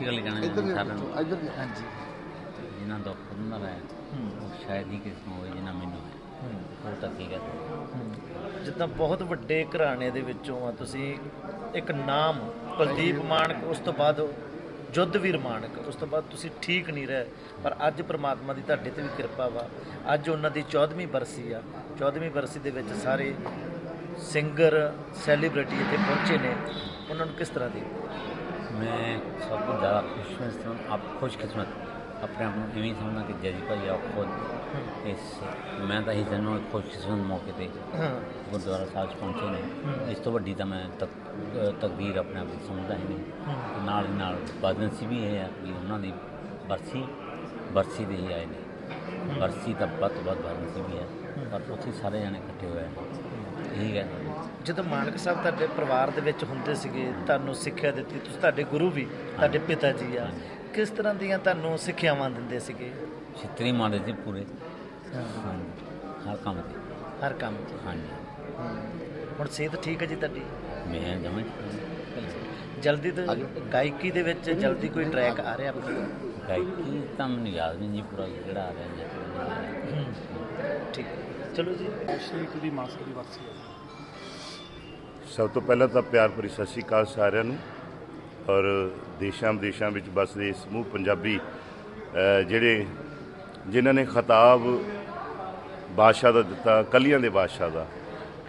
ਸ਼੍ਰੀ ਅਕਾਲ ਕਹਿਣਾ ਇੱਧਰ ਚਾਹੁੰਦਾ ਸਾਰਿਆਂ ਨੂੰ ਇੱਧਰ ਹਾਂਜੀ। ਜਿਨ੍ਹਾਂ ਦਾ ਉਹਨਾਂ ਦਾ ਹੈ। ਉਹ ਸ਼ਾਇਦ ਹੀ ਕਿਸੇ ਨੂੰ ਹੋਵੇ ਜਿੰਨਾ ਮੈਨੂੰ ਹੈ। ਉਹ ਤਾਂ ਠੀਕ ਹੈ। ਜਿੱਦਾਂ ਬਹੁਤ ਵੱਡੇ ਘਰਾਣੇ ਦੇ ਵਿੱਚੋਂ ਆ ਤੁਸੀਂ ਇੱਕ ਨਾਮ ਕੁਲਦੀਪ ਮਾਨਕ ਉਸ ਤੋਂ ਬਾਅਦ ਜੁੱਧਵੀਰ ਮਾਨਕ ਉਸ ਤੋਂ ਬਾਅਦ ਤੁਸੀਂ ਠੀਕ ਨਹੀਂ ਰਹੇ ਪਰ ਅੱਜ ਪ੍ਰਮਾਤਮਾ ਦੀ ਤੁਹਾਡੇ ਤੇ ਵੀ ਕਿਰਪਾ ਵਾ। ਅੱਜ ਉਹਨਾਂ ਦੀ 14ਵੀਂ ਬਰਸੀ ਆ। 14ਵੀਂ ਬਰਸੀ ਦੇ ਵਿੱਚ ਸਾਰੇ ਸਿੰਗਰ ਸੈਲੀਬ੍ਰਿਟੀ ਇੱਥੇ ਪਹੁੰਚੇ ਨੇ। ਉਹਨਾਂ ਨੂੰ ਕਿਸ ਤਰ੍ਹਾਂ ਦੀ ਮੈਂ ਸਭ ਤੋਂ ਜ਼ਿਆਦਾ ਖੁਸ਼ਕਿਸਮਤ ਆਪ ਖੁਸ਼ਕਿਸਮਤ ਆਪਣੇ ਆਪ ਨੂੰ ਇਵੇਂ ਹੀ ਸਮਝਦਾ ਕਿ ਜੈਜੀ ਭਾਈ ਆਪ ਖੁਦ ਇਸ ਮੈਂ ਤਾਂ ਹੀ ਜਨਮ ਖੁਸ਼ਕਿਸਮਤ ਮੌਕੇ ਤੇ ਹਾਂ। ਗੁਰਦੁਆਰਾ ਸਾਹਿਬ ਪਹੁੰਚੇ ਨੇ। ਇਸ ਤੋਂ ਵੱਡੀ ਤਾਂ ਮੈਂ ਤਕ ਤਕਦੀਰ ਆਪਣੇ ਆਪ ਵਿੱਚ ਸਮਝਦਾ ਹੀ ਨਹੀਂ। ਨਾਲ ਨਾਲ ਬਦਨਸੀ ਵੀ ਹੈ ਕਿ ਉਹਨਾਂ ਦੀ ਬਰਸੀ ਬਰਸੀ ਦੇ ਹੀ ਆਏ ਨੇ। ਬਰਸੀ ਤਾਂ ਵੱਧ ਤੋਂ ਵੱਧ ਬਦਨਸੀ ਵੀ ਹੈ ਪਰ ਉੱਥੇ ਸਾਰੇ ਜਣੇ ਇਕੱਠੇ ਹੋਏ ਨੇ। ਇਹੀ ਹੈ। ਜਦੋਂ ਮਾਨਕ ਸਾਹਿਬ ਤੁਹਾਡੇ ਪਰਿਵਾਰ ਦੇ ਵਿੱਚ ਹੁੰਦੇ ਸੀਗੇ ਤੁਹਾਨੂੰ ਸਿੱਖਿਆ ਦਿੱਤੀ ਤੁਸੀਂ ਤੁਹਾਡੇ ਗੁਰੂ ਵੀ ਤੁਹਾਡੇ ਪਿਤਾ ਜੀ ਆ ਕਿਸ ਤਰ੍ਹਾਂ ਦੀਆਂ ਤੁਹਾਨੂੰ ਸਿੱਖਿਆਵਾਂ ਦਿੰਦੇ ਸੀਗੇ? ਛਿੱਤਰੀ ਮਾਰਦੇ ਸੀ ਪੂਰੇ। ਹਾਂਜੀ, ਹਰ ਕੰਮ ਤੇ। ਹਰ ਕੰਮ 'ਚ ਹਾਂਜੀ। ਹੁਣ ਸਿਹਤ ਠੀਕ ਹੈ ਜੀ ਤੁਹਾਡੀ? ਮੈਂ ਜਮਾਂ ਜਲਦੀ ਤੋਂ ਗਾਇਕੀ ਦੇ ਵਿੱਚ ਜਲਦੀ ਕੋਈ ਟਰੈਕ ਆ ਰਿਹਾ ਆਪਣਾ? ਗਾਇਕੀ ਤਾਂ ਮੈਨੂੰ ਯਾਦ ਨਹੀਂ ਜੀ ਪੂਰਾ ਕਿਹੜਾ ਆ ਰਿਹਾ ਜੀ। ਠੀਕ। ਚਲੋ ਜੀ। ਸ਼ਰੀਕ ਦੀ ਮਾਸਕ ਦੀ ਵਰਸੀ ਹੈ। ਸਭ ਤੋਂ ਪਹਿਲਾਂ ਤਾਂ ਪਿਆਰ ਭਰੀ ਸਤਿ ਸ਼੍ਰੀ ਅਕਾਲ ਸਾਰਿਆਂ ਨੂੰ ਔਰ ਦੇਸ਼ਾਂ ਵਿਦੇਸ਼ਾਂ ਵਿੱਚ ਵੱਸਦੇ ਸਮੂਹ ਪੰਜਾਬੀ ਜਿਹੜੇ, ਜਿਨ੍ਹਾਂ ਨੇ ਖਿਤਾਬ ਬਾਦਸ਼ਾਹ ਦਾ ਦਿੱਤਾ, ਕਲੀਆਂ ਦੇ ਬਾਦਸ਼ਾਹ ਦਾ।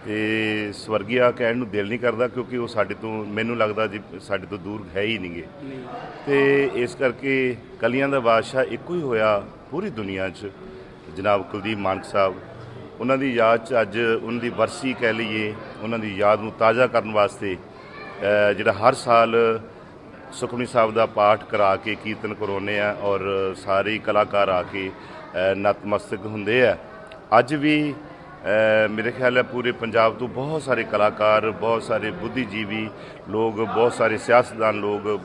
ਤੇ ਸਵਰਗੀਆ ਕਹਿਣ ਨੂੰ ਦਿਲ ਨਹੀਂ ਕਰਦਾ ਕਿਉਂਕਿ ਉਹ ਸਾਡੇ ਤੋਂ, ਮੈਨੂੰ ਲੱਗਦਾ ਜੀ ਸਾਡੇ ਤੋਂ ਦੂਰ ਹੈ ਹੀ ਨਹੀਂਗੇ। ਤੇ ਇਸ ਕਰਕੇ ਕਲੀਆਂ ਦਾ ਬਾਦਸ਼ਾਹ ਇੱਕੋ ਹੀ ਹੋਇਆ ਪੂਰੀ ਦੁਨੀਆ 'ਚ। ਜਨਾਬ ਕੁਲਦੀਪ ਮਾਨਕ ਸਾਹਿਬ, ਉਹਨਾਂ ਦੀ ਯਾਦ 'ਚ ਅੱਜ, ਉਹਨਾਂ ਦੀ ਵਰਸੀ ਕਹਿ ਲਈਏ ਉਹਨਾਂ ਦੀ ਯਾਦ ਨੂੰ ਤਾਜ਼ਾ ਕਰਨ ਵਾਸਤੇ ਜਿਹੜਾ ਹਰ ਸਾਲ ਸੁਖਮਨੀ ਸਾਹਿਬ ਦਾ ਪਾਠ ਕਰਾ ਕੇ ਕੀਰਤਨ ਕਰਾਉਂਦੇ ਆ ਔਰ ਸਾਰੇ ਹੀ ਕਲਾਕਾਰ ਆ ਕੇ ਨਤਮਸਤਕ ਹੁੰਦੇ ਆ। ਅੱਜ ਵੀ ਮੇਰੇ ਖਿਆਲ ਹੈ ਪੂਰੇ ਪੰਜਾਬ ਤੋਂ ਬਹੁਤ ਸਾਰੇ ਕਲਾਕਾਰ, ਬਹੁਤ ਸਾਰੇ ਬੁੱਧੀਜੀਵੀ ਲੋਕ, ਬਹੁਤ ਸਾਰੇ ਸਿਆਸਤਦਾਨ ਲੋਕ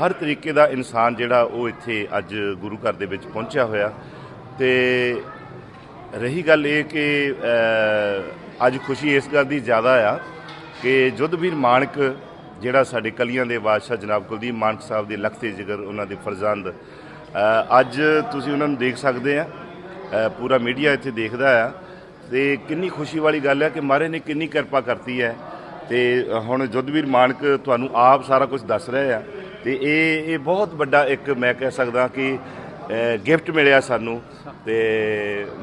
ਹਰ ਤਰੀਕੇ ਦਾ ਇਨਸਾਨ ਜਿਹੜਾ ਉਹ ਇੱਥੇ ਅੱਜ ਗੁਰੂ ਘਰ ਦੇ ਵਿੱਚ ਪਹੁੰਚਿਆ ਹੋਇਆ। ਤੇ ਰਹੀ ਗੱਲ ਇਹ ਕਿ ਅੱਜ ਖੁਸ਼ੀ ਇਸ ਗੱਲ ਦੀ ਜ਼ਿਆਦਾ ਆ ਕਿ ਜੁੱਧਵੀਰ ਮਾਨਕ ਜਿਹੜਾ ਸਾਡੇ ਕਲੀਆਂ ਦੇ ਬਾਦਸ਼ਾਹ ਜਨਾਬ ਕੁਲਦੀਪ ਮਾਨਕ ਸਾਹਿਬ ਦੇ ਲਖਤੇ ਜਿਗਰ ਉਹਨਾਂ ਦੇ ਫਰਜ਼ੰਦ ਅੱਜ ਤੁਸੀਂ ਉਹਨਾਂ ਨੂੰ ਦੇਖ ਸਕਦੇ ਆ ਪੂਰਾ ਮੀਡੀਆ ਇੱਥੇ ਦੇਖਦਾ ਆ, ਤੇ ਕਿੰਨੀ ਖੁਸ਼ੀ ਵਾਲੀ ਗੱਲ ਹੈ ਕਿ ਮਹਾਰਾਜ ਨੇ ਕਿੰਨੀ ਕਿਰਪਾ ਕਰਤੀ ਹੈ। ਤੇ ਹੁਣ ਜੁੱਧਵੀਰ ਮਾਨਕ ਤੁਹਾਨੂੰ ਆਪ ਸਾਰਾ ਕੁਝ ਦੱਸ ਰਹੇ ਆ, ਤੇ ਇਹ ਇਹ ਬਹੁਤ ਵੱਡਾ ਇੱਕ ਮੈਂ ਕਹਿ ਸਕਦਾ ਕਿ ਗਿਫਟ ਮਿਲਿਆ ਸਾਨੂੰ ਤੇ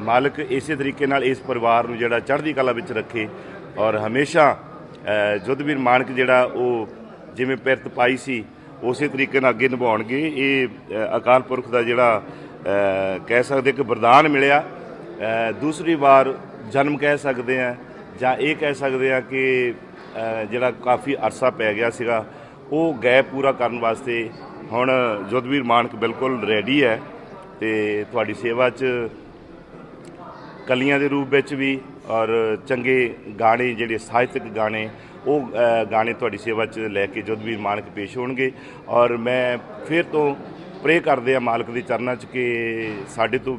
ਮਾਲਕ ਇਸੇ ਤਰੀਕੇ ਨਾਲ ਇਸ ਪਰਿਵਾਰ ਨੂੰ ਜਿਹੜਾ ਚੜ੍ਹਦੀ ਕਲਾ ਵਿੱਚ ਰੱਖੇ ਔਰ ਹਮੇਸ਼ਾ ਅ, ਜੁੱਧਵੀਰ ਮਾਨਕ ਜਿਹੜਾ ਉਹ ਜਿਵੇਂ ਪਿਰਤ ਪਾਈ ਸੀ ਉਸੇ ਤਰੀਕੇ ਨਾਲ ਅੱਗੇ ਨਿਭਾਉਣਗੇ। ਇਹ ਅਕਾਲ ਪੁਰਖ ਦਾ ਜਿਹੜਾ ਕਹਿ ਸਕਦੇ ਕਿ ਵਰਦਾਨ ਮਿਲਿਆ। ਦੂਸਰੀ ਵਾਰ ਜਨਮ ਕਹਿ ਸਕਦੇ ਆ ਜਾਂ ਇਹ ਕਹਿ ਸਕਦੇ ਆ ਕਿ ਜਿਹੜਾ ਕਾਫੀ ਅਰਸਾ ਪੈ ਗਿਆ ਸੀਗਾ। ਉਹ ਗੈਪ ਪੂਰਾ ਕਰਨ ਵਾਸਤੇ ਹੁਣ ਜੁੱਧਵੀਰ ਮਾਨਕ ਬਿਲਕੁਲ ਰੈਡੀ ਹੈ ਤੇ ਤੁਹਾਡੀ ਸੇਵਾ 'ਚ ਕਲੀਆਂ ਦੇ ਰੂਪ ਵਿੱਚ ਵੀ ਔਰ ਚੰਗੇ ਗਾਣੇ ਜਿਹੜੇ ਸਾਹਿਤਕ ਗਾਣੇ ਉਹ ਗਾਣੇ ਤੁਹਾਡੀ ਸੇਵਾ 'ਚ ਲੈ ਕੇ ਜੁੱਧਵੀਰ ਮਾਨਕ ਪੇਸ਼ ਹੋਣਗੇ। ਔਰ ਮੈਂ ਫਿਰ ਤੋਂ ਪ੍ਰੇ ਕਰਦੇ ਆ ਮਾਲਕ ਦੇ ਚਰਨਾਂ 'ਚ ਕਿ ਸਾਡੇ ਤੋਂ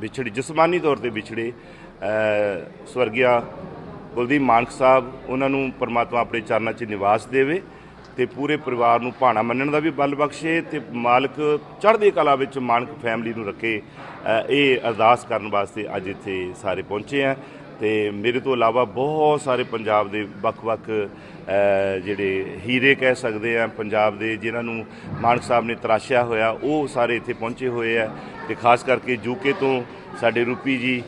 ਵਿਛੜੇ ਜਿਸਮਾਨੀ ਤੌਰ ਤੇ ਵਿਛੜੇ ਅ, ਸਵਰਗੀਆ ਕੁਲਦੀਪ ਮਾਨਕ ਸਾਹਿਬ ਉਹਨਾਂ ਨੂੰ ਪਰਮਾਤਮਾ ਆਪਣੇ ਚਰਨਾਂ 'ਚ ਨਿਵਾਸ ਦੇਵੇ ਤੇ ਪੂਰੇ ਪਰਿਵਾਰ ਨੂੰ ਭਾਣਾ ਮੰਨਣ ਦਾ ਵੀ ਬਲ ਬਖਸ਼ੇ ਤੇ ਮਾਲਕ ਚੜ੍ਹਦੀ ਕਲਾ ਵਿੱਚ ਮਾਨਕ ਫੈਮਿਲੀ ਨੂੰ ਰੱਖੇ ਇਹ ਅਰਦਾਸ ਕਰਨ ਵਾਸਤੇ ਅੱਜ ਇੱਥੇ ਸਾਰੇ ਪਹੁੰਚੇ ਆ। ਤੇ ਮੇਰੇ ਤੋਂ ਇਲਾਵਾ ਬਹੁਤ ਸਾਰੇ ਪੰਜਾਬ ਦੇ ਵੱਖ-ਵੱਖ ਜਿਹੜੇ ਹੀਰੇ ਕਹਿ ਸਕਦੇ ਆ, ਪੰਜਾਬ ਦੇ ਜਿਨ੍ਹਾਂ ਨੂੰ ਮਾਨਕ ਸਾਹਿਬ ਨੇ ਤਰਾਸ਼ਿਆ ਹੋਇਆ, ਉਹ ਸਾਰੇ ਇੱਥੇ ਪਹੁੰਚੇ ਹੋਏ ਆ। ਤੇ ਖਾਸ ਕਰਕੇ ਯੂਕੇ ਤੋਂ ਸਾਡੇ ਰੂਪੀ ਜੀ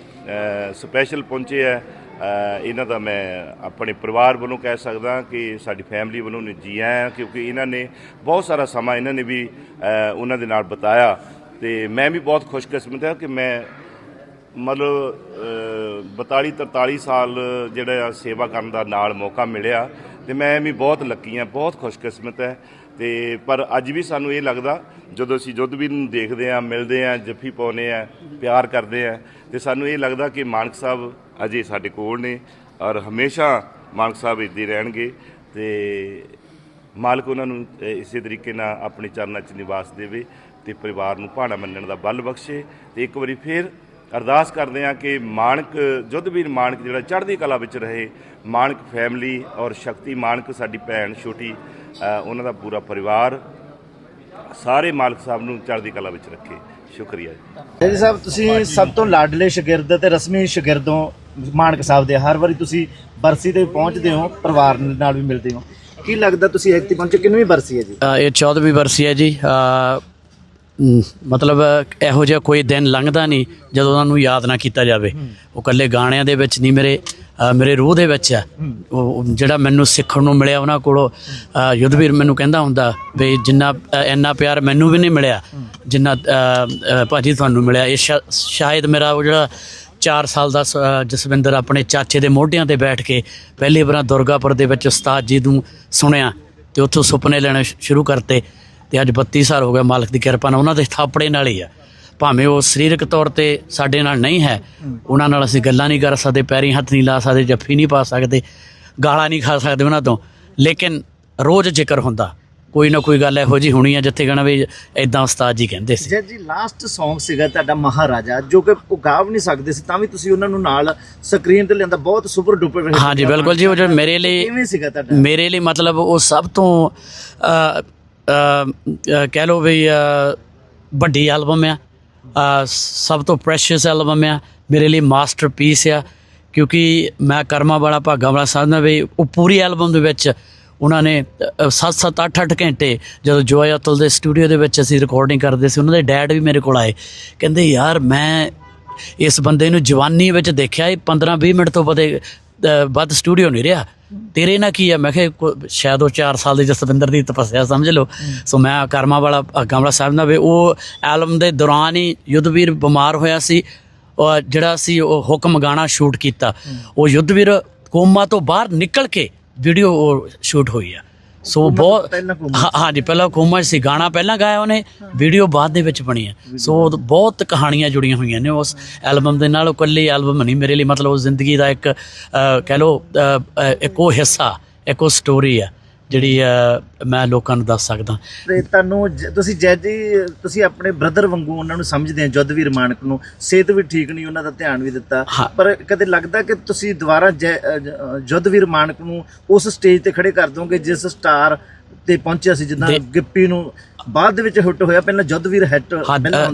ਸਪੈਸ਼ਲ ਪਹੁੰਚੇ ਆ। ਇਹਨਾਂ ਦਾ ਮੈਂ ਆਪਣੇ ਪਰਿਵਾਰ ਵੱਲੋਂ ਕਹਿ ਸਕਦਾ ਕਿ ਸਾਡੀ ਫੈਮਿਲੀ ਵੱਲੋਂ ਨੇ ਜੀ ਆਇਆਂ ਕਿਉਂਕਿ ਇਹਨਾਂ ਨੇ ਬਹੁਤ ਸਾਰਾ ਸਮਾਂ ਇਹਨਾਂ ਨੇ ਵੀ ਉਹਨਾਂ ਦੇ ਨਾਲ ਬਤਾਇਆ। ਤੇ ਮੈਂ ਵੀ ਬਹੁਤ ਖੁਸ਼ਕਿਸਮਤ ਹਾਂ ਕਿ ਮੈਂ ਮਤਲਬ ਅ, 42 43 ਸਾਲ ਜਿਹੜਾ ਆ ਸੇਵਾ ਕਰਨ ਦਾ ਨਾਲ ਮੌਕਾ ਮਿਲਿਆ ਤੇ ਮੈਂ ਵੀ ਬਹੁਤ ਲੱਕੀ ਹਾਂ ਬਹੁਤ ਖੁਸ਼ਕਿਸਮਤ ਹੈ। ਤੇ ਪਰ ਅੱਜ ਵੀ ਸਾਨੂੰ ਇਹ ਲੱਗਦਾ ਜਦੋਂ ਅਸੀਂ ਜੁੱਧਵੀਰ ਨੂੰ ਦੇਖਦੇ ਆ ਮਿਲਦੇ ਆ ਜੱਫੀ ਪਾਉਨੇ ਆ ਪਿਆਰ ਕਰਦੇ ਆ ਤੇ ਸਾਨੂੰ ਇਹ ਲੱਗਦਾ ਕਿ ਮਾਨਕ ਸਾਹਿਬ ਅਜੇ ਸਾਡੇ ਕੋਲ ਨੇ ਔਰ ਹਮੇਸ਼ਾ ਮਾਨਕ ਸਾਹਿਬ ਇੱਦੇ ਰਹਿਣਗੇ ਤੇ ਮਾਲਕ ਉਹਨਾਂ ਨੂੰ ਇਸੇ ਤਰੀਕੇ ਨਾਲ ਆਪਣੇ ਚਰਨਾਂ 'ਚ ਨਿਵਾਸ ਦੇਵੇ ਤੇ ਪਰਿਵਾਰ ਨੂੰ ਭਾਣਾ ਮੰਨਣ ਦਾ ਬਲ ਬਖਸ਼ੇ ਤੇ ਇੱਕ ਵਾਰੀ ਫੇਰ ਅਰਦਾਸ ਕਰਦੇ ਹਾਂ ਕਿ ਮਾਨਕ ਜੁੱਧਵੀਰ ਮਾਨਕ ਜਿਹੜਾ ਚੜ੍ਹਦੀ ਕਲਾ ਵਿੱਚ ਰਹੇ ਮਾਨਕ ਫੈਮਿਲੀ ਔਰ ਸ਼ਕਤੀ ਮਾਨਕ ਸਾਡੀ ਭੈਣ ਛੋਟੀ ਉਹਨਾਂ ਦਾ ਪੂਰਾ ਪਰਿਵਾਰ ਸਾਰੇ ਮਾਲਕ ਸਾਹਿਬ ਨੂੰ ਚੜ੍ਹਦੀ ਕਲਾ ਵਿੱਚ ਰੱਖੇ। ਸ਼ੁਕਰੀਆ ਜੀ। ਜੀ ਸਾਹਿਬ, ਤੁਸੀਂ ਸਭ ਤੋਂ ਲਾਡਲੇ ਸ਼ਾਗਿਰਦ ਤੇ ਰਸਮੀ ਸ਼ਾਗਿਰਦੋਂ ਮਾਨਕ ਸਾਹਿਬ ਦੇ ਹਰ ਵਾਰੀ ਤੁਸੀਂ ਬਰਸੀ ਤੇ ਪਹੁੰਚਦੇ ਹੋ ਪਰਿਵਾਰ ਨਾਲ ਵੀ ਮਿਲਦੇ ਹੋ। ਕੀ ਲੱਗਦਾ ਤੁਸੀਂ ਇੱਥੇ ਪਹੁੰਚੇ ਕਿੰਨਵੀਂ ਬਰਸੀ ਹੈ ਜੀ? ਇਹ 14ਵੀਂ ਵਰਸੀ ਹੈ ਜੀ। ਮਤਲਬ ਇਹੋ ਜਿਹਾ ਕੋਈ ਦਿਨ ਲੰਘਦਾ ਨਹੀਂ ਜਦੋਂ ਉਹਨਾਂ ਨੂੰ ਯਾਦ ਨਾ ਕੀਤਾ ਜਾਵੇ। ਉਹ ਇਕੱਲੇ ਗਾਣਿਆਂ ਦੇ ਵਿੱਚ ਨਹੀਂ ਮੇਰੇ ਮੇਰੇ ਰੂਹ ਦੇ ਵਿੱਚ ਹੈ। ਜਿਹੜਾ ਮੈਨੂੰ ਸਿੱਖਣ ਨੂੰ ਮਿਲਿਆ ਉਹਨਾਂ ਕੋਲੋਂ ਯੁੱਧਵੀਰ ਮੈਨੂੰ ਕਹਿੰਦਾ ਹੁੰਦਾ ਵੀ ਜਿੰਨਾ ਇੰਨਾ ਪਿਆਰ ਮੈਨੂੰ ਵੀ ਨਹੀਂ ਮਿਲਿਆ ਜਿੰਨਾ ਭਾਜੀ ਤੁਹਾਨੂੰ ਮਿਲਿਆ। ਇਹ ਸ਼ਾਇਦ ਮੇਰਾ ਉਹ ਜਿਹੜਾ 4 ਸਾਲ ਦਾ ਸ- ਜਸਵਿੰਦਰ ਆਪਣੇ ਚਾਚੇ ਦੇ ਮੋਢਿਆਂ ਤੇ ਬੈਠ ਕੇ ਪਹਿਲੀ ਵਾਰ ਦੁਰਗਾਪੁਰ ਦੇ ਵਿੱਚ ਉਸਤਾਦ ਜੀ ਨੂੰ ਸੁਣਿਆ ਤੇ ਉੱਥੋਂ ਸੁਪਨੇ ਲੈਣੇ ਸ਼ੁਰੂ ਕਰਤੇ ਤੇ ਅੱਜ 32 ਸਾਲ ਹੋ ਗਏ ਮਾਲਕ ਦੀ ਕਿਰਪਾ ਨਾਲ ਉਹਨਾਂ ਦੇ ਥਾਪੜੇ ਨਾਲ ਹੀ ਆ। ਭਾਵੇਂ ਉਹ ਸਰੀਰਕ ਤੌਰ ਤੇ ਸਾਡੇ ਨਾਲ ਨਹੀਂ ਹੈ, ਉਹਨਾਂ ਨਾਲ ਅਸੀਂ ਗੱਲਾਂ ਨਹੀਂ ਕਰ ਸਕਦੇ, ਪੈਰੀ ਹੱਥ ਨਹੀਂ ਲਾ ਸਕਦੇ, ਜੱਫੀ ਨਹੀਂ ਪਾ ਸਕਦੇ, ਗਾਲਾਂ ਨਹੀਂ ਖਾ ਸਕਦੇ ਉਹਨਾਂ ਤੋਂ। ਲੇਕਿਨ ਰੋਜ਼ ਜ਼ਿਕਰ ਹੁੰਦਾ। ਕੋਈ ਨਾ ਕੋਈ ਗੱਲ ਇਹੋ ਜੀ ਹੋਣੀ ਆ ਜਿੱਥੇ ਕਹਣਾ ਵੀ ਇਦਾਂ ਉਸਤਾਦ ਜੀ ਕਹਿੰਦੇ ਸੀ। ਜੈ ਜੀ ਲਾਸਟ Song ਸੀਗਾ ਤੁਹਾਡਾ ਮਹਾਰਾਜਾ ਜੋ ਕਿ ਉਹ ਗਾ ਵੀ ਨਹੀਂ ਸਕਦੇ ਸੀ ਤਾਂ ਵੀ ਤੁਸੀਂ ਉਹਨਾਂ ਨੂੰ ਨਾਲ ਸਕਰੀਨ ਤੇ ਲਿਆਂਦਾ ਬਹੁਤ ਸੁਪਰ ਡੁਪਰ ਰਹੇ ਹਾਂਜੀ ਬਿਲਕੁਲ ਜੀ ਉਹ ਜੋ ਮੇਰੇ ਲਈ ਕਿਵੇਂ ਸੀਗਾ ਤੁਹਾਡਾ? ਮੇਰੇ ਲਈ ਮਤਲਬ ਉਹ ਸਭ ਤੋਂ ਕਹਿ ਲਓ ਵੀ ਵੱਡੀ ਐਲਬਮ ਆ ਸਭ ਤੋਂ ਪ੍ਰੈਸ਼ੀਅਸ ਐਲਬਮ ਆ ਮੇਰੇ ਲਈ ਮਾਸਟਰਪੀਸ ਆ ਕਿਉਂਕਿ ਮੈਂ ਕਰਮਾ ਵਾਲਾ ਭਾਗਾ ਵਾਲਾ ਸਾਧਨਾ ਵੀ ਉਹ ਪੂਰੀ ਐਲਬਮ ਦੇ ਵਿੱਚ ਉਹਨਾਂ ਨੇ 7-7 8-8 ਘੰਟੇ ਜਦੋਂ ਜੋਏ ਅਤੁਲ ਦੇ ਸਟੂਡੀਓ ਦੇ ਵਿੱਚ ਅਸੀਂ ਰਿਕਾਰਡਿੰਗ ਕਰਦੇ ਸੀ ਉਹਨਾਂ ਦੇ ਡੈਡ ਵੀ ਮੇਰੇ ਕੋਲ ਆਏ। ਕਹਿੰਦੇ ਯਾਰ ਮੈਂ ਇਸ ਬੰਦੇ ਨੂੰ ਜਵਾਨੀ ਵਿੱਚ ਦੇਖਿਆ ਇਹ 15-20 ਮਿੰਟ ਤੋਂ ਬਦੇ ਵੱਧ ਸਟੂਡੀਓ ਨਹੀਂ ਰਿਹਾ। ਤੇਰੇ ਨਾਲ ਕੀ ਆ? ਮੈਂ ਕਿਹਾ ਕੋ- ਸ਼ਾਇਦ ਉਹ 4 ਸਾਲ ਦੀ ਜਸਵਿੰਦਰ ਦੀ ਤਪੱਸਿਆ ਸਮਝ ਲਓ। ਸੋ ਮੈਂ ਕਰਮਾ ਵਾਲਾ ਗਮਲਾ ਸਾਹਿਬ ਨਾਲ ਵੀ ਉਹ ਐਲਬਮ ਦੇ ਦੌਰਾਨ ਹੀ ਯੁੱਧਵੀਰ ਬਿਮਾਰ ਹੋਇਆ ਸੀ। ਜਿਹੜਾ ਸੀ ਉਹ ਹੁਕਮ ਗਾਣਾ ਸ਼ੂਟ ਕੀਤਾ। ਉਹ ਯੁੱਧਵੀਰ ਕੋਮਾ ਤੋਂ ਬਾਹਰ ਨਿਕਲ ਕੇ ਵੀਡੀਓ ਉਹ ਸ਼ੂਟ ਹੋਈ ਆ। ਸੋ ਬਹੁਤ ਹਾਂ ਹਾਂਜੀ ਪਹਿਲਾਂ ਕੋਮਾ 'ਚ ਸੀ ਗਾਣਾ ਪਹਿਲਾਂ ਗਾਇਆ ਉਹਨੇ ਵੀਡੀਓ ਬਾਅਦ ਦੇ ਵਿੱਚ ਬਣੀ ਹੈ ਸੋ ਉਹ ਬਹੁਤ ਕਹਾਣੀਆਂ ਜੁੜੀਆਂ ਹੋਈਆਂ ਨੇ ਉਸ ਐਲਬਮ ਦੇ ਨਾਲ ਉਹ ਇਕੱਲੀ ਐਲਬਮ ਨਹੀਂ ਮੇਰੇ ਲਈ ਮਤਲਬ ਉਹ ਜ਼ਿੰਦਗੀ ਦਾ ਇੱਕ ਕਹਿ ਅ, ਇੱਕ ਉਹ ਹਿੱਸਾ ਇੱਕ ਉਹ ਸਟੋਰੀ ਆ। ਜਿਹੜੀ ਅ, ਮੈਂ ਲੋਕਾਂ ਨੂੰ ਦੱਸ ਸਕਦਾ। ਤੇ ਤੁਹਾਨੂੰ ਤੁਸੀਂ ਜੈ ਜੀ ਤੁਸੀਂ ਆਪਣੇ ਬ੍ਰਦਰ ਵਾਂਗੂ ਉਹਨਾਂ ਨੂੰ ਸਮਝਦੇ ਆ ਜੁੱਧਵੀਰ ਮਾਨਕ ਨੂੰ। ਸਿਹਤ ਵੀ ਠੀਕ ਨਹੀਂ ਉਹਨਾਂ ਦਾ ਧਿਆਨ ਵੀ ਦਿੱਤਾ। ਪਰ ਕਦੇ ਲੱਗਦਾ ਕਿ ਤੁਸੀਂ ਦੁਬਾਰਾ ਜੈ- ਅ, ਜ- ਅ, ਜੁੱਧਵੀਰ ਮਾਨਕ ਨੂੰ ਉਸ ਸਟੇਜ ਤੇ ਖੜੇ ਕਰ ਦੋਗੇ ਜਿਸ ਸਟਾਰ ਤੇ ਪਹੁੰਚਿਆ ਸੀ ਜਿੱਦਾਂ ਗਿੱਪੀ ਨੂੰ ਬਾਅਦ ਦੇ ਵਿੱਚ ਹਿੱਟ ਹੋਇਆ ਪਹਿਲਾਂ ਜੁੱਧਵੀਰ ਹਿੱਟ।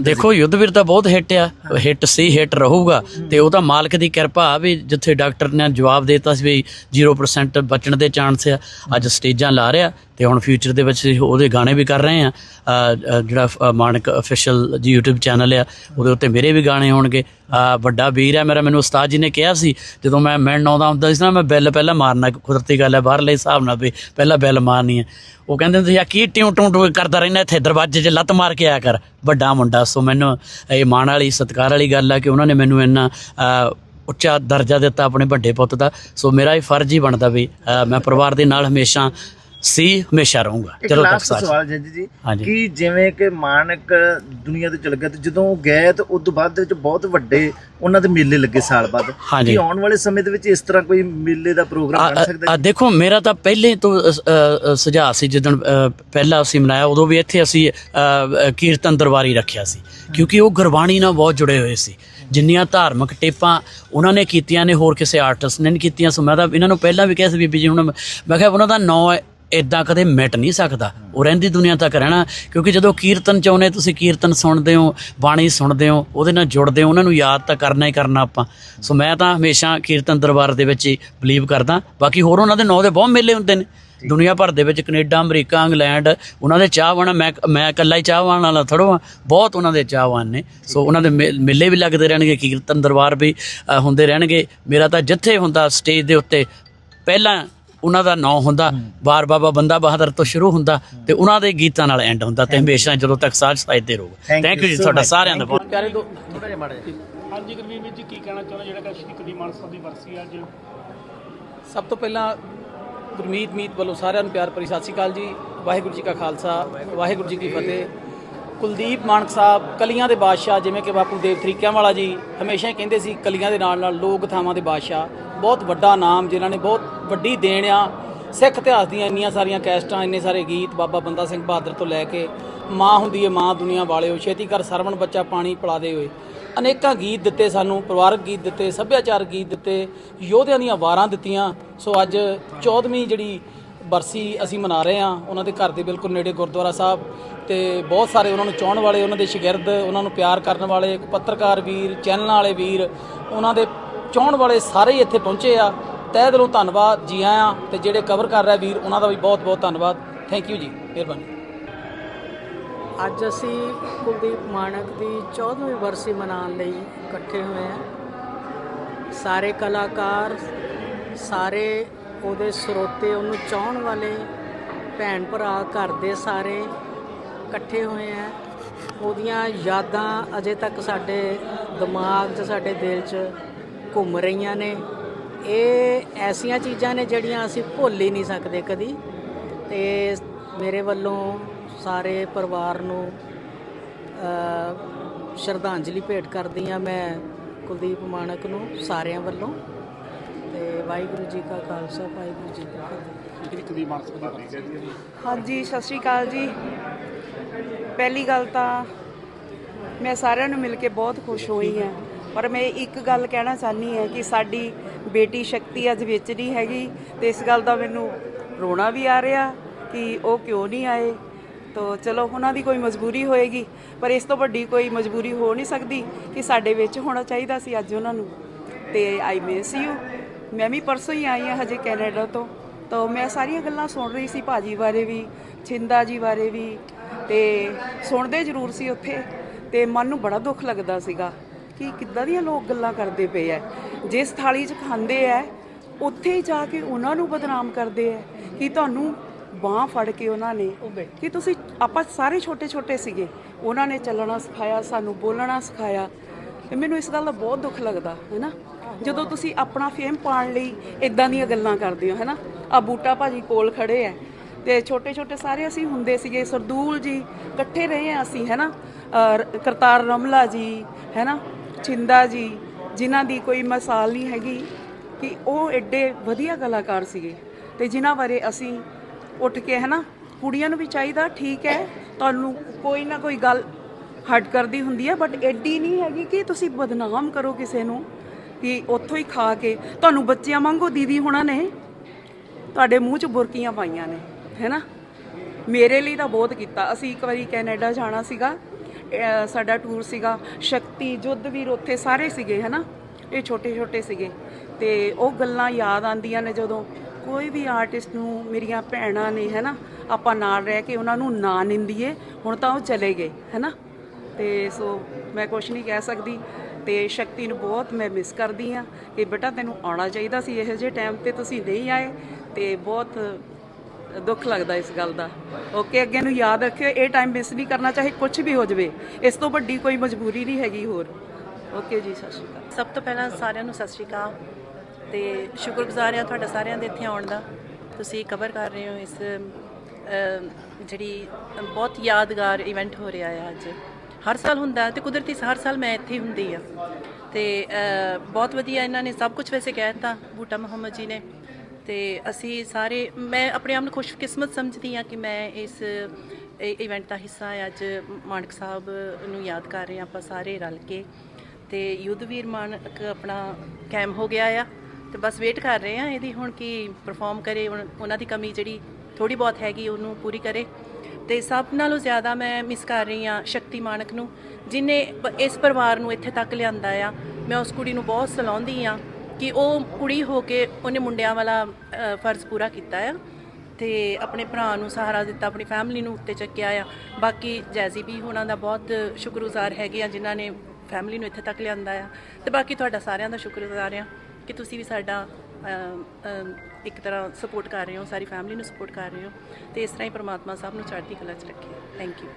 ਦੇਖੋ ਯੁੱਧਵੀਰ ਤਾਂ ਬਹੁਤ ਹਿੱਟ ਆ ਹਿੱਟ ਸੀ ਹਿੱਟ ਰਹੂਗਾ ਤੇ ਉਹ ਤਾਂ ਮਾਲਕ ਦੀ ਕਿਰਪਾ ਆ ਵੀ ਜਿੱਥੇ ਡਾਕਟਰ ਨੇ ਜਵਾਬ ਦਿੱਤਾ ਸੀ ਵੀ 0% ਬਚਣ ਦੇ ਚਾਂਸ ਆ ਅੱਜ ਸਟੇਜਾਂ ਲਾ ਰਿਹਾ ਤੇ ਹੁਣ ਫਿਊਚਰ ਦੇ ਵਿੱਚ ਉਹਦੇ ਗਾਣੇ ਵੀ ਕਰ ਰਹੇ ਆ। ਜਿਹੜਾ Manak official ji YouTube channel ਆ ਉਹਦੇ ਉੱਤੇ ਮੇਰੇ ਵੀ ਗਾਣੇ ਹੋਣਗੇ। ਵੱਡਾ ਵੀਰ ਹੈ ਮੇਰਾ, ਮੈਨੂੰ ਉਸਤਾਦ ਜੀ ਨੇ ਕਿਹਾ ਸੀ, ਜਦੋਂ ਮੈਂ ਮਿਲਣ ਆਉਂਦਾ ਹੁੰਦਾ ਸੀ ਨਾ, ਮੈਂ ਬੈਲ ਪਹਿਲਾਂ ਮਾਰਨਾ, ਕੁਦਰਤੀ ਗੱਲ ਹੈ, ਬਾਹਰਲੇ ਹਿਸਾਬ ਨਾਲ ਵੀ ਪਹਿਲਾਂ ਬੈਲ ਮਾਰਨੀ ਹੈ। ਉਹ ਕਹਿੰਦੇ ਹੁੰਦੇ ਸੀ ਆ ਕੀ ਟਿਉਂ ਟੁੰ ਟੁੰ ਕਰਦਾ ਰਹਿੰਦਾ ਇੱਥੇ, ਦਰਵਾਜ਼ੇ 'ਚ ਲੱਤ ਮਾਰ ਕੇ ਆਇਆ ਕਰ। ਵੱਡਾ ਮੁੰਡਾ, ਸੋ ਮੈਨੂੰ ਇਹ ਮਾਣ ਵਾਲੀ, ਸਤਿਕਾਰ ਵਾਲੀ ਗੱਲ ਆ ਕਿ ਉਹਨਾਂ ਨੇ ਮੈਨੂੰ ਇੰਨਾ ਉੱਚਾ ਦਰਜਾ ਦਿੱਤਾ ਆਪਣੇ ਵੱਡੇ ਪੁੱਤ ਦਾ। ਸੋ ਮੇਰਾ ਇਹ ਫਰਜ਼ ਹੀ ਬਣਦਾ ਵੀ ਮੈਂ ਪਰਿਵਾਰ ਦੇ ਨਾਲ ਹਮੇਸ਼ਾ ਸੀ ਹਮੇਸ਼ਾ ਰਹੂੰਗਾ ਚਲੋ ਤੱਕ ਸਾਥ ਸਵਾਲ ਜੱਜ ਜੀ। ਕਿ ਜਿਵੇਂ ਕਿ ਮਾਨਕ ਦੁਨੀਆ ਤੋਂ ਚਲ ਗਿਆ ਤੇ ਜਦੋਂ ਗਏ ਤੇ ਉਸ ਤੋਂ ਬਾਅਦ ਦੇ ਵਿੱਚ ਬਹੁਤ ਵੱਡੇ ਉਹਨਾਂ ਦੇ ਮੇਲੇ ਲੱਗੇ ਸਾਲ ਬਾਅਦ। ਕੀ ਆਉਣ ਵਾਲੇ ਸਮੇਂ ਦੇ ਵਿੱਚ ਇਸ ਤਰ੍ਹਾਂ ਕੋਈ ਮੇਲੇ ਦਾ ਪ੍ਰੋਗਰਾਮ ਬਣ ਸਕਦਾ ਆ ਦੇਖੋ ਮੇਰਾ ਤਾਂ ਪਹਿਲੇ ਤੋਂ ਸੁਝਾਅ ਸੀ ਜਦੋਂ ਪਹਿਲਾ ਅਸੀਂ ਮਨਾਇਆ ਉਦੋਂ ਵੀ ਇੱਥੇ ਅਸੀਂ ਕੀਰਤਨ ਦਰਬਾਰੀ ਰੱਖਿਆ ਸੀ। ਕਿਉਂਕਿ ਉਹ ਗੁਰਬਾਣੀ ਨਾਲ ਬਹੁਤ ਜੁੜੇ ਹੋਏ ਸੀ। ਜਿੰਨੀਆਂ ਧਾਰਮਿਕ ਟੇਪਾਂ ਉਹਨਾਂ ਨੇ ਕੀਤੀਆਂ ਨੇ ਹੋਰ ਕਿਸੇ ਆਰਟਿਸਟ ਨੇ ਨਹੀਂ ਕੀਤੀਆਂ ਸੋ ਮੈਂ ਤਾਂ ਇਹਨਾਂ ਨੂੰ ਪਹਿਲਾਂ ਵੀ ਕਿਹਾ ਸੀ ਬੀਬੀ ਜੀ ਹੁਣ ਮੈਂ ਕਿਹਾ ਉਹਨਾਂ ਦਾ ਨਾਂ ਇਦਾਂ ਕਦੇ ਮਿਟ ਨਹੀਂ ਸਕਦਾ। ਉਹ ਰਹਿੰਦੀ ਦੁਨੀਆ ਤੱਕ ਰਹਿਣਾ ਕਿਉਂਕਿ ਜਦੋਂ ਕੀਰਤਨ ਚਾਹੁੰਦੇ ਤੁਸੀਂ ਕੀਰਤਨ ਸੁਣਦੇ ਹੋ ਬਾਣੀ ਸੁਣਦੇ ਹੋ ਉਹਦੇ ਨਾਲ ਜੁੜਦੇ ਹੋ ਉਹਨਾਂ ਨੂੰ ਯਾਦ ਤਾਂ ਕਰਨਾ ਹੀ ਕਰਨਾ ਆਪਾਂ। ਸੋ ਮੈਂ ਤਾਂ ਹਮੇਸ਼ਾ ਕੀਰਤਨ ਦਰਬਾਰ ਦੇ ਵਿੱਚ ਹੀ ਬਲੀਵ ਕਰਦਾ। ਬਾਕੀ ਹੋਰ ਉਹਨਾਂ ਦੇ ਨਾਂ ਦੇ ਬਹੁਤ ਮੇਲੇ ਹੁੰਦੇ ਨੇ। ਦੁਨੀਆ ਭਰ ਦੇ ਵਿੱਚ ਕੈਨੇਡਾ ਅਮਰੀਕਾ ਇੰਗਲੈਂਡ ਉਹਨਾਂ ਦੇ ਚਾਹਵਾਨ ਮੈਂ ਮੈਂ ਇਕੱਲਾ ਹੀ ਚਾਹਵਾਨ ਵਾਲਾ ਥੜੋ ਆ ਬਹੁਤ ਉਹਨਾਂ ਦੇ ਚਾਹਵਾਨ ਨੇ। ਸੋ ਉਹਨਾਂ ਦੇ ਮੇਲੇ ਵੀ ਲੱਗਦੇ ਰਹਿਣਗੇ ਕੀਰਤਨ ਦਰਬਾਰ ਵੀ ਹੁੰਦੇ ਰਹਿਣਗੇ। ਮੇਰਾ ਤਾਂ ਜਿੱਥੇ ਹੁੰਦਾ ਸਟੇਜ ਦੇ ਉੱਤੇ ਪਹਿਲਾਂ ਉਹਨਾਂ ਦਾ ਨਾਂ ਹੁੰਦਾ ਬਾਰ ਬਾਬਾ ਬੰਦਾ ਬਹਾਦਰ ਤੋਂ ਸ਼ੁਰੂ ਹੁੰਦਾ ਤੇ ਉਹਨਾਂ ਦੇ ਗੀਤਾਂ ਨਾਲ ਐਂਡ ਹੁੰਦਾ ਤੇ ਹਮੇਸ਼ਾ ਜਦੋਂ ਤੱਕ ਸਾਜ ਸਾਜਦੇ ਰਹੋਗੇ Thank ਥੈਂਕ ਯੂ ਜੀ ਤੁਹਾਡਾ. ਸਾਰਿਆਂ ਦਾ ਬਹੁਤ ਪਿਆਰੇ ਦੋ ਥੋੜਾ ਜਿਹਾ ਮਾੜਾ ਜਿਹਾ। ਹਾਂਜੀ ਗੁਰਵੀਰ ਵੀਰ ਜੀ ਕੀ ਕਹਿਣਾ ਚਾਹੁੰਦੇ ਜਿਹੜਾ ਕਿ ਸ਼੍ਰੀ ਸਾਹਿਬ ਦੀ ਵਰਸੀ ਅੱਜ। ਸਭ ਤੋਂ ਪਹਿਲਾਂ ਗੁਰਮੀਤ ਮੀਤ ਵੱਲੋਂ ਸਾਰਿਆਂ ਨੂੰ ਪਿਆਰ ਭਰੀ ਸਤਿ ਸ਼੍ਰੀ ਅਕਾਲ ਜੀ। ਵਾਹਿਗੁਰੂ ਜੀ ਕਾ ਖਾਲਸਾ ਵਾਹਿਗੁਰੂ ਜੀ ਕੀ ਫਤਿਹ। ਕੁਲਦੀਪ ਮਾਨਕ ਸਾਹਿਬ, ਕਲੀਆਂ ਦੇ ਬਾਦਸ਼ਾਹ, ਜਿਵੇਂ ਕਿ ਬਾਪੂ ਦੇਵ ਤਰੀਕਿਆਂ ਵਾਲਾ ਜੀ ਹਮੇਸ਼ਾ ਹੀ ਕਹਿੰਦੇ ਸੀ ਕਲੀਆਂ ਦੇ ਨਾਲ ਨਾਲ ਲੋਕ ਥਾਵਾਂ ਦੇ ਬਾਦਸ਼ਾਹ। ਬਹੁਤ ਵੱਡਾ ਨਾਮ ਜਿਨ੍ਹਾਂ ਨੇ ਬਹੁਤ ਵੱਡੀ ਦੇਣ ਆ। ਸਿੱਖ ਇਤਿਹਾਸ ਦੀਆਂ ਇੰਨੀਆਂ ਸਾਰੀਆਂ ਕੈਸਟਾਂ, ਇੰਨੇ ਸਾਰੇ ਗੀਤ ਬਾਬਾ ਬੰਦਾ ਸਿੰਘ ਬਹਾਦਰ ਤੋਂ ਲੈ ਕੇ ਮਾਂ ਹੁੰਦੀ ਏ, ਮਾਂ ਦੁਨੀਆ ਵਾਲਿਓ ਛੇਤੀ ਕਰ ਸਰਵਣ ਬੱਚਾ ਪਾਣੀ ਪਿਲਾਦੇ ਹੋਏ। ਅਨੇਕਾਂ ਗੀਤ ਦਿੱਤੇ ਸਾਨੂੰ, ਪਰਿਵਾਰਕ ਗੀਤ ਦਿੱਤੇ, ਸੱਭਿਆਚਾਰਕ ਗੀਤ ਦਿੱਤੇ, ਯੋਧਿਆਂ ਦੀਆਂ ਵਾਰਾਂ ਦਿੱਤੀਆਂ। ਸੋ ਅੱਜ 14ਵੀਂ ਜਿਹੜੀ ਬਰਸੀ ਅਸੀਂ ਮਨਾ ਰਹੇ ਹਾਂ, ਉਹਨਾਂ ਦੇ ਘਰ ਦੇ ਬਿਲਕੁਲ ਨੇੜੇ ਗੁਰਦੁਆਰਾ ਸਾਹਿਬ ਤੇ ਬਹੁਤ ਸਾਰੇ ਉਹਨਾਂ ਨੂੰ ਚਾਹਣ ਵਾਲੇ, ਉਹਨਾਂ ਦੇ ਸ਼ਾਗਿਰਦ, ਉਹਨਾਂ ਨੂੰ ਪਿਆਰ ਕਰਨ ਵਾਲੇ ਪੱਤਰਕਾਰ ਵੀਰ, ਚੈਨਲਾਂ ਵਾਲੇ ਵੀਰ, ਉਹਨਾਂ ਦੇ ਚਾਹਣ ਵਾਲੇ ਸਾਰੇ ਹੀ ਇੱਥੇ ਪਹੁੰਚੇ ਆ। ਤਹਿ ਦਿਲੋਂ ਧੰਨਵਾਦ, ਜੀ ਆਇਆਂ ਤੇ ਜਿਹੜੇ ਕਵਰ ਕਰ ਰਿਹਾ ਵੀਰ, ਉਹਨਾਂ ਦਾ ਵੀ ਬਹੁਤ ਬਹੁਤ ਧੰਨਵਾਦ। ਥੈਂਕ ਯੂ ਜੀ, ਮਿਹਰਬਾਨੀ। ਅੱਜ ਅਸੀਂ ਕੁਲਦੀਪ ਮਾਨਕ ਦੀ 14ਵੀਂ ਵਰਸੀ ਮਨਾਉਣ ਲਈ ਇਕੱਠੇ ਹੋਏ ਹਾਂ। ਸਾਰੇ ਕਲਾਕਾਰ, ਸਾਰੇ ਉਹਦੇ ਸਰੋਤੇ ਉਹਨੂੰ ਚਾਹਣ ਵਾਲੇ ਭੈਣ ਭਰਾ, ਘਰ ਦੇ ਸਾਰੇ ਇਕੱਠੇ ਹੋਏ ਆ। ਉਹਦੀਆਂ ਯਾਦਾਂ ਅਜੇ ਤੱਕ ਸਾਡੇ ਦਿਮਾਗ 'ਚ, ਸਾਡੇ ਦਿਲ 'ਚ ਘੁੰਮ ਰਹੀਆਂ ਨੇ। ਇਹ ਐਸੀਆਂ ਚੀਜ਼ਾਂ ਨੇ ਜਿਹੜੀਆਂ ਅਸੀਂ ਭੁੱਲ ਹੀ ਨਹੀਂ ਸਕਦੇ ਕਦੀ। ਤੇ ਮੇਰੇ ਵੱਲੋਂ ਸਾਰੇ ਪਰਿਵਾਰ ਨੂੰ ਸ਼ਰਧਾਂਜਲੀ ਭੇਟ ਕਰਦੀ ਹਾਂ ਮੈਂ ਕੁਲਦੀਪ ਮਾਣਕ ਨੂੰ ਸਾਰਿਆਂ ਵੱਲੋਂ। ਤੇ ਵਾਹਿਗੁਰੂ ਜੀ ਕਾ ਖਾਲਸਾ ਵਾਹਿਗੁਰੂ ਜੀ ਕੀ ਫਤਿਹ। ਹਾਂਜੀ ਸਤਿ ਸ਼੍ਰੀ ਅਕਾਲ ਜੀ। ਪਹਿਲੀ ਗੱਲ ਤਾਂ ਮੈਂ ਸਾਰਿਆਂ ਨੂੰ ਮਿਲ ਕੇ ਬਹੁਤ ਖੁਸ਼ ਹੋਈ ਹਾਂ। ਪਰ ਮੈਂ ਇੱਕ ਗੱਲ ਕਹਿਣਾ ਚਾਹਨੀ ਹੈ ਕਿ ਸਾਡੀ ਬੇਟੀ ਸ਼ਕਤੀ ਅੱਜ ਵਿੱਚ ਨਹੀਂ ਹੈਗੀ ਤੇ ਇਸ ਗੱਲ ਦਾ ਮੈਨੂੰ ਰੋਣਾ ਵੀ ਆ ਰਿਹਾ ਕਿ ਉਹ ਕਿਉਂ ਨਹੀਂ ਆਏ। ਤੋ ਚਲੋ ਉਹਨਾਂ ਦੀ ਕੋਈ ਮਜਬੂਰੀ ਹੋਏਗੀ ਪਰ ਇਸ ਤੋਂ ਵੱਡੀ ਕੋਈ ਮਜਬੂਰੀ ਹੋ ਨਹੀਂ ਸਕਦੀ ਕਿ ਸਾਡੇ ਵਿੱਚ ਹੋਣਾ ਚਾਹੀਦਾ ਸੀ ਅੱਜ ਉਹਨਾਂ ਨੂੰ। ਤੇ ਆਈ ਮਿਸ ਯੂ ਮੈਂ ਵੀ ਪਰਸੋਂ ਹੀ ਆਈ ਹਾਂ ਹਜੇ ਕੈਨੇਡਾ ਤੋਂ। ਤਾਂ ਮੈਂ ਸਾਰੀਆਂ ਗੱਲਾਂ ਸੁਣ ਰਹੀ ਸੀ ਭਾਜੀ ਬਾਰੇ ਵੀ, ਛਿੰਦਾ ਜੀ ਬਾਰੇ ਵੀ, ਤੇ ਸੁਣਦੇ ਜ਼ਰੂਰ ਸੀ ਉੱਥੇ। ਤੇ ਮਨ ਨੂੰ ਬੜਾ ਦੁੱਖ ਲੱਗਦਾ ਸੀਗਾ ਕਿ ਕਿੱਦਾਂ ਦੀਆਂ ਲੋਕ ਗੱਲਾਂ ਕਰਦੇ ਪਏ ਐ। ਜਿਸ ਥਾਲੀ 'ਚ ਖਾਂਦੇ ਐ, ਉੱਥੇ ਹੀ ਜਾ ਕੇ ਉਹਨਾਂ ਨੂੰ ਬਦਨਾਮ ਕਰਦੇ ਐ ਕਿ ਤੁਹਾਨੂੰ ਬਾਹ ਫੜ ਕੇ ਉਹਨਾਂ ਨੇ ਕਿ ਤੁਸੀਂ ਆਪਾਂ ਸਾਰੇ ਛੋਟੇ ਛੋਟੇ ਸੀਗੇ, ਉਹਨਾਂ ਨੇ ਚੱਲਣਾ ਸਿਖਾਇਆ, ਸਾਨੂੰ ਬੋਲਣਾ ਸਿਖਾਇਆ। ਤੇ ਮੈਨੂੰ ਇਸ ਗੱਲ ਦਾ ਬਹੁਤ ਦੁੱਖ ਲੱਗਦਾ ਹੈ ਨਾ ਜਦੋਂ ਤੁਸੀਂ ਆਪਣਾ ਫੇਮ ਪਾਉਣ ਲਈ ਇਦਾਂ ਦੀਆਂ ਗੱਲਾਂ ਕਰਦੇ ਹੋ ਹੈ ਨਾ ਆ ਬੂਟਾ ਭਾਜੀ ਕੋਲ ਖੜੇ ਐ ਤੇ ਛੋਟੇ ਛੋਟੇ ਸਾਰੇ ਅਸੀਂ ਹੁੰਦੇ ਸੀਗੇ, ਸਰਦੂਲ ਜੀ ਇਕੱਠੇ ਰਹੇ ਆ ਅਸੀਂ ਹੈ ਨਾ ਅਹ ਕਰਤਾਰ ਰਮਲਾ ਜੀ ਹੈ ਨਾ ਛਿੰਦਾ ਜੀ, ਜਿਨ੍ਹਾਂ ਦੀ ਕੋਈ ਮਿਸਾਲ ਨਹੀਂ ਹੈਗੀ ਕਿ ਉਹ ਐਡੇ ਵਧੀਆ ਕਲਾਕਾਰ ਸੀਗੇ ਤੇ ਜਿਨ੍ਹਾਂ ਬਾਰੇ ਅਸੀਂ ਉੱਠ ਕੇ ਹੈ ਨਾ ਕੁੜੀਆਂ ਨੂੰ ਵੀ ਚਾਹੀਦਾ, ਠੀਕ ਹੈ ਤੁਹਾਨੂੰ ਕੋਈ ਨਾ ਕੋਈ ਗੱਲ ਹਟ ਕਰਦੀ ਹੁੰਦੀ ਹੈ ਬਟ ਐਡੀ ਨਹੀਂ ਹੈਗੀ ਕਿ ਤੁਸੀਂ ਬਦਨਾਮ ਕਰੋ ਕਿਸੇ ਨੂੰ। ਕਿ ਉੱਥੋਂ ਹੀ ਖਾ ਕੇ ਤੁਹਾਨੂੰ ਬੱਚਿਆਂ ਵਾਂਗੂ ਦੀਦੀ ਹੋਣਾ ਨੇ। ਤੁਹਾਡੇ ਮੂੰਹ 'ਚ ਬੁਰਕੀਆਂ ਪਾਈਆਂ ਨੇ, ਹੈਨਾ? ਮੇਰੇ ਲਈ ਤਾਂ ਬਹੁਤ ਕੀਤਾ। ਅਸੀਂ ਇੱਕ ਵਾਰੀ ਕੈਨੇਡਾ ਜਾਣਾ ਸੀਗਾ ਸਾਡਾ ਟੂਰ ਸੀਗਾ, ਸ਼ਕਤੀ ਜੁੱਧਵੀਰ ਉੱਥੇ ਸਾਰੇ ਸੀਗੇ, ਹੈਨਾ? ਇਹ ਛੋਟੇ ਛੋਟੇ ਸੀਗੇ। ਤੇ ਉਹ ਗੱਲਾਂ ਯਾਦ ਆਉਂਦੀਆਂ ਨੇ ਜਦੋਂ ਕੋਈ ਵੀ ਆਰਟਿਸਟ ਨੂੰ ਮੇਰੀਆਂ ਭੈਣਾਂ ਨੇ, ਹੈਨਾ? ਆਪਾਂ ਨਾਲ ਰਹਿ ਕੇ ਉਹਨਾਂ ਨੂੰ ਨਾ ਨਿੰਦੀਏ, ਹੁਣ ਤਾਂ ਉਹ ਚਲੇ ਗਏ, ਹੈਨਾ? ਤੇ ਸੋ ਮੈਂ ਕੁਝ ਨਹੀਂ ਕਹਿ ਸਕਦੀ। ਤੇ ਸ਼ਕਤੀ ਨੂੰ ਬਹੁਤ ਮੈਂ ਮਿਸ ਕਰਦੀ ਆ ਕਿ ਬੇਟਾ ਤੈਨੂੰ ਆਉਣਾ ਚਾਹੀਦਾ ਸੀ ਇਹੋ ਜਿਹੇ ਟਾਈਮ ਤੇ ਤੁਸੀਂ ਨਹੀਂ ਆਏ ਤੇ ਬਹੁਤ ਦੁੱਖ ਲੱਗਦਾ ਇਸ ਗੱਲ ਦਾ। ਓਕੇ ਅੱਗੇ ਨੂੰ ਯਾਦ ਰੱਖਿਓ, ਇਹ ਟਾਈਮ ਮਿਸ ਨਹੀਂ ਕਰਨਾ ਚਾਹੇ ਕੁਝ ਵੀ ਹੋ ਜਾਵੇ, ਇਸ ਤੋਂ ਵੱਡੀ ਕੋਈ ਮਜਬੂਰੀ ਨਹੀਂ ਹੈਗੀ ਹੋਰ। ਓਕੇ ਜੀ, ਸਤਿ ਸ਼੍ਰੀ ਅਕਾਲ। ਸਭ ਤੋਂ ਪਹਿਲਾਂ ਸਾਰਿਆਂ ਨੂੰ ਸਤਿ ਸ਼੍ਰੀ ਅਕਾਲ ਤੇ ਸ਼ੁਕਰਗੁਜ਼ਾਰ ਹਾਂ ਤੁਹਾਡਾ ਸਾਰਿਆਂ ਦੇ ਇੱਥੇ ਆਉਣ ਦਾ। ਤੁਸੀਂ ਕਵਰ ਕਰ ਰਹੇ ਹੋ ਇਸ ਜਿਹੜੀ ਬਹੁਤ ਯਾਦਗਾਰ ਇਵੈਂਟ ਹੋ ਰਿਹਾ ਹੈ ਅੱਜ। ਹਰ ਸਾਲ ਹੁੰਦਾ ਹੈ ਤੇ ਕੁਦਰਤੀ ਹਰ ਸਾਲ ਮੈਂ ਇੱਥੇ ਹੀ ਹੁੰਦੀ ਆ ਤੇ ਬਹੁਤ ਵਧੀਆ ਇਹਨਾਂ ਨੇ ਸਭ ਕੁਝ ਵੈਸੇ ਕਹਿ ਦਿੱਤਾ, ਬੂਟਾ ਮੁਹੰਮਦ ਜੀ ਨੇ। ਤੇ ਅਸੀਂ ਸਾਰੇ, ਮੈਂ ਆਪਣੇ ਆਪ ਨੂੰ ਖੁਸ਼ਕਿਸਮਤ ਸਮਝਦੀ ਹਾਂ ਕਿ ਮੈਂ ਇਸ ਇਵੈਂਟ ਦਾ ਹਿੱਸਾ ਹਾਂ। ਅੱਜ ਮਾਨਕ ਸਾਹਿਬ ਨੂੰ ਯਾਦ ਕਰ ਰਹੇ ਹਾਂ ਆਪਾਂ ਸਾਰੇ ਰਲ ਕੇ। ਤੇ ਯੁੱਧਵੀਰ ਮਾਨਕ ਆਪਣਾ ਕੈਮ ਹੋ ਗਿਆ ਆ। ਤੇ ਬਸ ਵੇਟ ਕਰ ਰਹੇ ਆ ਇਹਦੀ ਹੁਣ ਕੀ ਪਰਫਾਰਮ ਕਰੇ, ਹੁਣ ਉਹਨਾਂ ਦੀ ਕਮੀ ਜਿਹੜੀ ਥੋੜੀ ਬਹੁਤ ਹੈਗੀ, ਉਹਨੂੰ ਪੂਰੀ ਕਰੇ। ਤੇ ਸਭ ਨਾਲੋਂ ਜ਼ਿਆਦਾ ਮੈਂ ਮਿਸ ਕਰ ਰਹੀ ਆ ਸ਼ਕਤੀ ਮਾਨਕ ਨੂੰ, ਜਿਨੇ ਇਸ ਪਰਿਵਾਰ ਨੂੰ ਇੱਥੇ ਤੱਕ ਲਿਆਂਦਾ ਆ। ਮੈਂ ਉਸ ਕੁੜੀ ਨੂੰ ਬਹੁਤ ਸਲਾਉਂਦੀ ਆ ਕਿ ਉਹ ਕੁੜੀ ਹੋ ਕੇ ਉਹਨੇ ਮੁੰਡਿਆਂ ਵਾਲਾ ਫਰਜ਼ ਪੂਰਾ ਕੀਤਾ ਆ ਤੇ ਆਪਣੇ ਭਰਾ ਨੂੰ ਸਹਾਰਾ ਦਿੱਤਾ, ਆਪਣੀ ਫੈਮਿਲੀ ਨੂੰ ਉੱਤੇ ਚੱਕਿਆ ਆ। ਬਾਕੀ ਜੈਜ਼ੀ ਵੀ ਉਹਨਾਂ ਦਾ ਬਹੁਤ ਸ਼ੁਕਰਗੁਜ਼ਾਰ ਹੈਗੇ ਆ, ਜਿਨ੍ਹਾਂ ਨੇ ਫੈਮਿਲੀ ਨੂੰ ਇੱਥੇ ਤੱਕ ਲਿਆਂਦਾ ਆ। ਤੇ ਬਾਕੀ ਤੁਹਾਡਾ ਸਾਰਿਆਂ ਦਾ ਸ਼ੁਕਰਗੁਜ਼ਾਰ ਆ ਕਿ ਤੁਸੀਂ ਵੀ ਸਾਡਾ ਇੱਕ ਤਰ੍ਹਾਂ ਸਪੋਰਟ ਕਰ ਰਹੇ ਹੋ ਸਾਰੀ ਫੈਮਿਲੀ ਨੂੰ ਸਪੋਰਟ ਕਰ ਰਹੇ ਹੋ ਤੇ ਇਸ ਤਰ੍ਹਾਂ ਹੀ ਪ੍ਰਮਾਤਮਾ ਸਭ ਨੂੰ ਚੜ੍ਹਦੀ ਕਲਾ 'ਚ ਰੱਖੇ। ਥੈਂਕ ਯੂ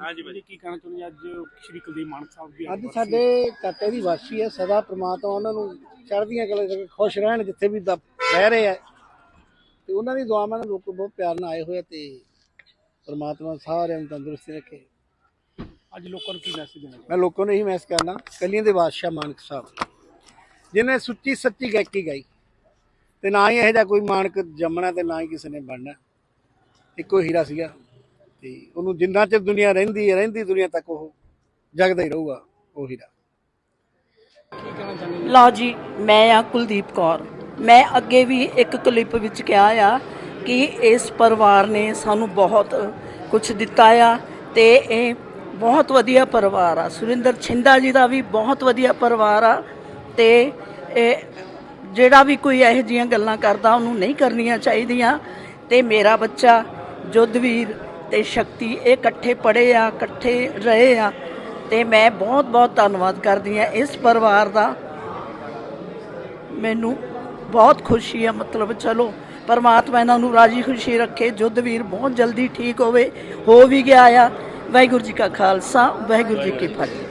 ਹਾਂਜੀ ਭਾਜੀ ਕੀ ਕਹਿਣਾ ਚਾਹੁੰਦੇ ਅੱਜ ਸ਼੍ਰੀ ਕੁਲਦੀਪ ਮਾਨ ਸਾਹਿਬ ਦੀ ਅੱਜ ਸਾਡੇ ਕਾਕੇ ਦੀ ਵਾਸੀ ਹੈ ਸਦਾ ਪ੍ਰਮਾਤਮਾ ਉਹਨਾਂ ਨੂੰ ਚੜ੍ਹਦੀਆਂ ਕਲਾ ਚ ਖੁਸ਼ ਰਹਿਣ ਜਿੱਥੇ ਵੀ ਦ- ਰਹਿ ਰਹੇ ਆ। ਤੇ ਉਹਨਾਂ ਦੀ ਦੁਆਵਾਂ ਨਾਲ ਲੋਕ ਬਹੁਤ ਪਿਆਰ ਨਾਲ ਆਏ ਹੋਏ ਆ ਤੇ ਪ੍ਰਮਾਤਮਾ ਸਾਰਿਆਂ ਨੂੰ ਤੰਦਰੁਸਤੀ ਰੱਖੇ। ਅੱਜ ਲੋਕਾਂ ਨੂੰ ਕੀ ਮੈਸੇਜ ਦੇਣਾ ਮੈਂ ਲੋਕਾਂ ਨੂੰ ਇਹੀ ਮੈਸ ਕਰਨਾ ਕਲੀਆਂ ਦੇ ਬਾਦਸ਼ਾਹ ਮਾਨਕ ਸਾਹਿਬ। ਜਿਨੇ ਸੁੱਚੀ ਸੱਚੀ ਗਾਇਕੀ ਗਾਈ ਤੇ ਨਾ ਹੀ ਇਹੋ ਜਿਹਾ ਕੋਈ ਮਾਨਕ ਜੰਮਣਾ ਤੇ ਨਾ ਹੀ ਕਿਸੇ ਨੇ ਬਣਨਾ। ਇੱਕੋ ਹੀਰਾ ਸੀਗਾ ਤੇ ਉਹਨੂੰ ਜਿੰਨਾ ਚਿਰ ਦੁਨੀਆ ਰਹਿੰਦੀ ਹੈ, ਰਹਿੰਦੀ ਦੁਨੀਆ ਤੱਕ ਉਹ ਜਗਦਾ ਹੀ ਰਹੂਗਾ, ਉਹ ਹੀਰਾ। ਲਓ ਜੀ, ਮੈਂ ਆ ਕੁਲਦੀਪ ਕੌਰ। ਮੈਂ ਅੱਗੇ ਵੀ ਇੱਕ ਕਲਿੱਪ ਵਿੱਚ ਕਿਹਾ ਆ ਕਿ ਇਸ ਪਰਿਵਾਰ ਨੇ ਸਾਨੂੰ ਬਹੁਤ ਕੁਝ ਦਿੱਤਾ ਆ ਤੇ ਇਹ ਬਹੁਤ ਵਧੀਆ ਪਰਿਵਾਰ ਆ। ਸੁਰਿੰਦਰ ਛਿੰਦਾ ਜੀ ਦਾ ਵੀ ਬਹੁਤ ਵਧੀਆ ਪਰਿਵਾਰ ਆ ਤੇ ਇਹ ਜਿਹੜਾ ਵੀ ਕੋਈ ਇਹੋ ਜਿਹੀਆਂ ਗੱਲਾਂ ਕਰਦਾ, ਉਹਨੂੰ ਨਹੀਂ ਕਰਨੀਆਂ ਚਾਹੀਦੀਆਂ। ਤੇ ਮੇਰਾ ਬੱਚਾ ਜੁੱਧਵੀਰ ਤੇ ਸ਼ਕਤੀ, ਇਹ ਇਕੱਠੇ ਪੜ੍ਹੇ ਆ, ਇਕੱਠੇ ਰਹੇ ਆ। ਤੇ ਮੈਂ ਬਹੁਤ ਬਹੁਤ ਧੰਨਵਾਦ ਕਰਦੀ ਆ ਇਸ ਪਰਿਵਾਰ ਦਾ। ਮੈਨੂੰ ਬਹੁਤ ਖੁਸ਼ੀ ਆ, ਮਤਲਬ ਚਲੋ, ਪਰਮਾਤਮਾ ਇਹਨਾਂ ਨੂੰ ਰਾਜੀ ਖੁਸ਼ੀ ਰੱਖੇ, ਜੁੱਧਵੀਰ ਬਹੁਤ ਜਲਦੀ ਠੀਕ ਹੋਵੇ, ਹੋ ਵੀ ਗਿਆ ਆ। ਵਾਹਿਗੁਰੂ ਜੀ ਕਾ ਖਾਲਸਾ, ਵਾਹਿਗੁਰੂ ਜੀ ਕੀ ਫਤਿਹ।